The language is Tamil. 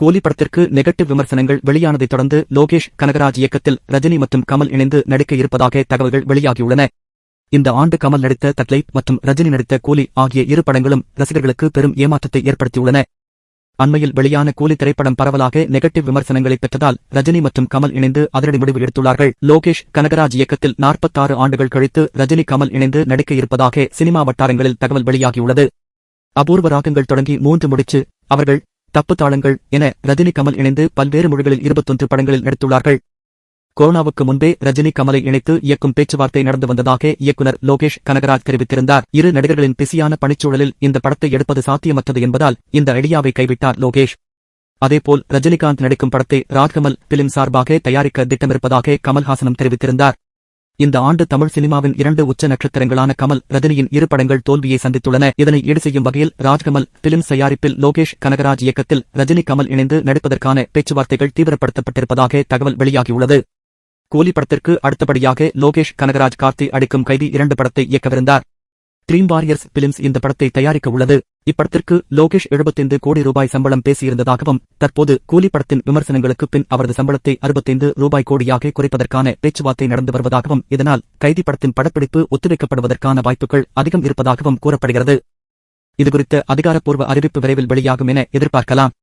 கூலி படத்திற்கு நெகட்டிவ் விமர்சனங்கள் வெளியானதைத் தொடர்ந்து லோகேஷ் கனகராஜ் இயக்கத்தில் ரஜினி மற்றும் கமல் இணைந்து நடிக்க இருப்பதாக தகவல்கள் வெளியாகியுள்ளன. இந்த ஆண்டு கமல் நடித்த தக்லைப் மற்றும் ரஜினி நடித்த கூலி ஆகிய இரு படங்களும் ரசிகர்களுக்கு பெரும் ஏமாற்றத்தை ஏற்படுத்தியுள்ளன. அண்மையில் வெளியான கூலி திரைப்படம் பரவலாக நெகட்டிவ் விமர்சனங்களை பெற்றதால் ரஜினி மற்றும் கமல் இணைந்து அதிரடி முடிவு எடுத்துள்ளார்கள். லோகேஷ் கனகராஜ் இயக்கத்தில் நாற்பத்தாறு ஆண்டுகள் கழித்து ரஜினி கமல் இணைந்து நடிக்க இருப்பதாக சினிமா வட்டாரங்களில் தகவல் வெளியாகியுள்ளது. அபூர்வ ராகங்கள் தொடங்கி மூன்று முடிச்சு அவர்கள் தப்பு தாளங்கள் என ரஜினி கமல் இணைந்து பல்வேறு மொழிகளில் இருபத்தொன்று படங்களில் நடித்துள்ளார்கள். கொரோனாவுக்கு முன்பே ரஜினி கமலை இணைத்து இயக்கும் பேச்சுவார்த்தை நடந்து வந்ததாக இயக்குனர் லோகேஷ் கனகராஜ் தெரிவித்திருந்தார். இரு நடிகர்களின் பிஸியான பணிச்சூழலில் இந்த படத்தை எடுப்பது சாத்தியமற்றது என்பதால் இந்த ஐடியாவை கைவிட்டார் லோகேஷ். அதேபோல் ரஜினிகாந்த் நடிக்கும் படத்தை ராஜ்கமல் பிலிம் சார்பாக தயாரிக்க திட்டமிருப்பதாக கமல்ஹாசனம் தெரிவித்திருந்தார். இந்த ஆண்டு தமிழ் சினிமாவின் இரண்டு உச்ச நட்சத்திரங்களான கமல் ரஜினியின் இரு படங்கள் தோல்வியை சந்தித்துள்ளன. இதனை ஈடு செய்யும் வகையில் ராஜ்கமல் பிலிம் தயாரிப்பில் லோகேஷ் கனகராஜ் இயக்கத்தில் ரஜினி கமல் இணைந்து நடிப்பதற்கான பேச்சுவார்த்தைகள் தீவிரப்படுத்தப்பட்டிருப்பதாக தகவல் வெளியாகியுள்ளது. கூலி படத்திற்கு அடுத்தபடியாக லோகேஷ் கனகராஜ் கார்த்தி அடிக்கும் கைதி இரண்டு படத்தை இயக்கவிருந்தார். ட்ரீம் வாரியர்ஸ் பிலிம்ஸ் இந்த படத்தை தயாரிக்க உள்ளது. இப்படத்திற்கு லோகேஷ் எழுபத்தைந்து கோடி ரூபாய் சம்பளம் பேசியிருந்ததாகவும் தற்போது கூலி படத்தின் விமர்சனங்களுக்கு பின் அவரது சம்பளத்தை அறுபத்தைந்து ரூபாய் கோடியாக குறைப்பதற்கான பேச்சுவார்த்தை நடந்து வருவதாகவும் இதனால் கைதி படத்தின் படப்பிடிப்பு ஒத்திவைக்கப்படுவதற்கான வாய்ப்புகள் அதிகம் இருப்பதாகவும் கூறப்படுகிறது. இதுகுறித்த அதிகாரப்பூர்வ அறிவிப்பு விரைவில் வெளியாகும் என எதிர்பார்க்கலாம்.